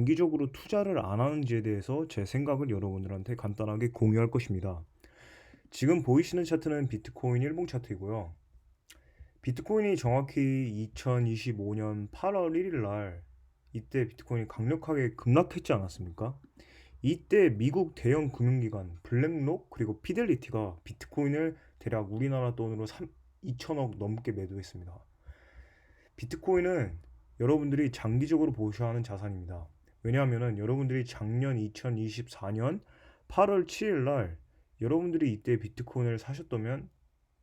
장기적으로 투자를 안 하는지에 대해서 제 생각을 여러분들한테 간단하게 공유할 것입니다. 지금 보이시는 차트는 비트코인 일봉 차트이고요. 비트코인이 정확히 2025년 8월 1일 날 이때 비트코인이 강력하게 급락했지 않았습니까? 이때 미국 대형 금융기관 블랙록 그리고 피델리티가 비트코인을 대략 우리나라 돈으로 3, 2천억 넘게 매도했습니다. 비트코인은 여러분들이 장기적으로 보셔야 하는 자산입니다. 왜냐하면 여러분들이 작년 2024년 8월 7일 날 여러분들이 이때 비트코인을 사셨다면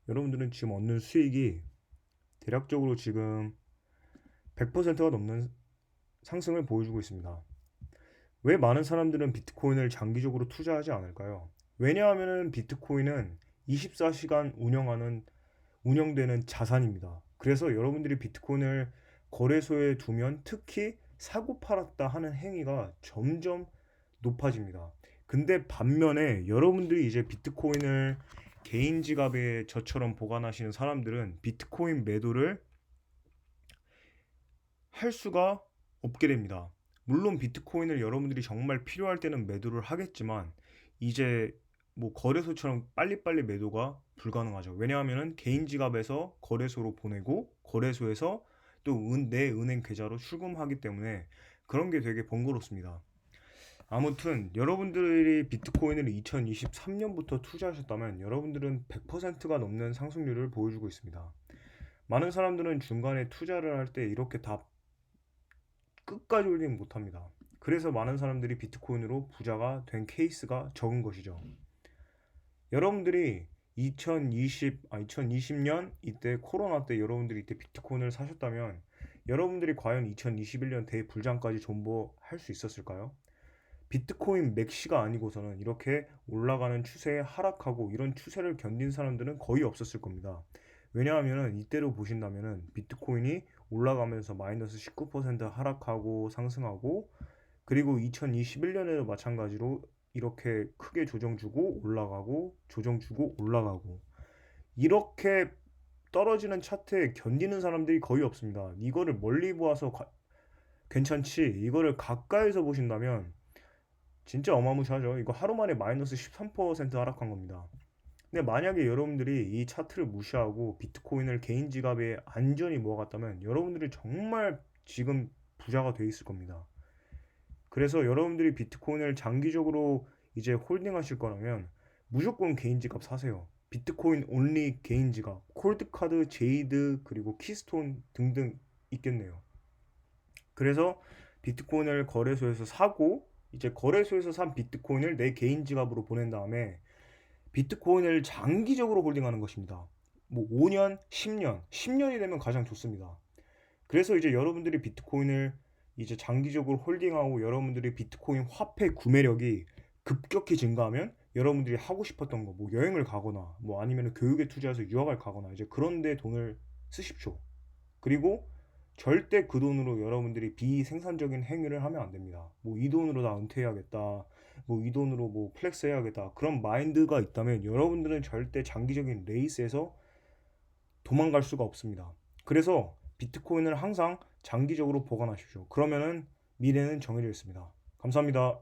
여러분들은 지금 얻는 수익이 대략적으로 지금 100%가 넘는 상승을 보여주고 있습니다. 왜 많은 사람들은 비트코인을 장기적으로 투자하지 않을까요? 왜냐하면 비트코인은 24시간 운영하는 운영되는 자산입니다. 그래서 여러분들이 비트코인을 거래소에 두면 특히 사고 팔았다 하는 행위가 점점 높아집니다. 근데 반면에 여러분들이 이제 비트코인을 개인 지갑에 저처럼 보관하시는 사람들은 비트코인 매도를 할 수가 없게 됩니다. 물론 비트코인을 여러분들이 정말 필요할 때는 매도를 하겠지만 이제 뭐 거래소처럼 빨리빨리 매도가 불가능하죠. 왜냐하면 개인 지갑에서 거래소로 보내고 거래소에서 또 내 은행 계좌로 출금하기 때문에 그런 게 되게 번거롭습니다. 아무튼 여러분들이 비트코인을 2023년부터 투자하셨다면 여러분들은 100%가 넘는 상승률을 보여주고 있습니다. 많은 사람들은 중간에 투자를 할 때 이렇게 다 끝까지 올리지 못합니다. 그래서 많은 사람들이 비트코인으로 부자가 된 케이스가 적은 것이죠. 여러분들이 2020, 아, 2020년 이때 코로나 때 여러분들이 이때 비트코인을 사셨다면 여러분들이 과연 2021년 대불장까지 존버할 수 있었을까요? 비트코인 맥시가 아니고서는 이렇게 올라가는 추세에 하락하고 이런 추세를 견딘 사람들은 거의 없었을 겁니다. 왜냐하면 이때로 보신다면 비트코인이 올라가면서 마이너스 19% 하락하고 상승하고 그리고 2021년에도 마찬가지로 이렇게 크게 조정 주고 올라가고 조정 주고 올라가고 이렇게 떨어지는 차트에 견디는 사람들이 거의 없습니다. 이거를 멀리 보아서 가, 괜찮지 이거를 가까이서 보신다면 진짜 어마무시하죠. 이거 하루 만에 마이너스 13% 하락한 겁니다. 근데 만약에 여러분들이 이 차트를 무시하고 비트코인을 개인 지갑에 안전히 모아갔다면 여러분들이 정말 지금 부자가 돼 있을 겁니다. 그래서 여러분들이 비트코인을 장기적으로 이제 홀딩 하실 거라면 무조건 개인 지갑 사세요. 비트코인 온리 개인 지갑, 콜드카드, 제이드, 그리고 키스톤 등등 있겠네요. 그래서 비트코인을 거래소에서 사고 이제 거래소에서 산 비트코인을 내 개인 지갑으로 보낸 다음에 비트코인을 장기적으로 홀딩하는 것입니다. 뭐 5년, 10년, 10년이 되면 가장 좋습니다. 그래서 이제 여러분들이 비트코인을 이제 장기적으로 홀딩하고 여러분들이 비트코인 화폐 구매력이 급격히 증가하면 여러분들이 하고 싶었던 거, 뭐 여행을 가거나, 뭐 아니면 교육에 투자해서 유학을 가거나, 이제 그런 데 돈을 쓰십시오. 그리고 절대 그 돈으로 여러분들이 비생산적인 행위를 하면 안 됩니다. 뭐 이 돈으로 나 은퇴해야겠다. 뭐 이 돈으로 뭐 플렉스 해야겠다. 그런 마인드가 있다면 여러분들은 절대 장기적인 레이스에서 도망갈 수가 없습니다. 그래서 비트코인을 항상 장기적으로 보관하십시오. 그러면은 미래는 정해져 있습니다. 감사합니다.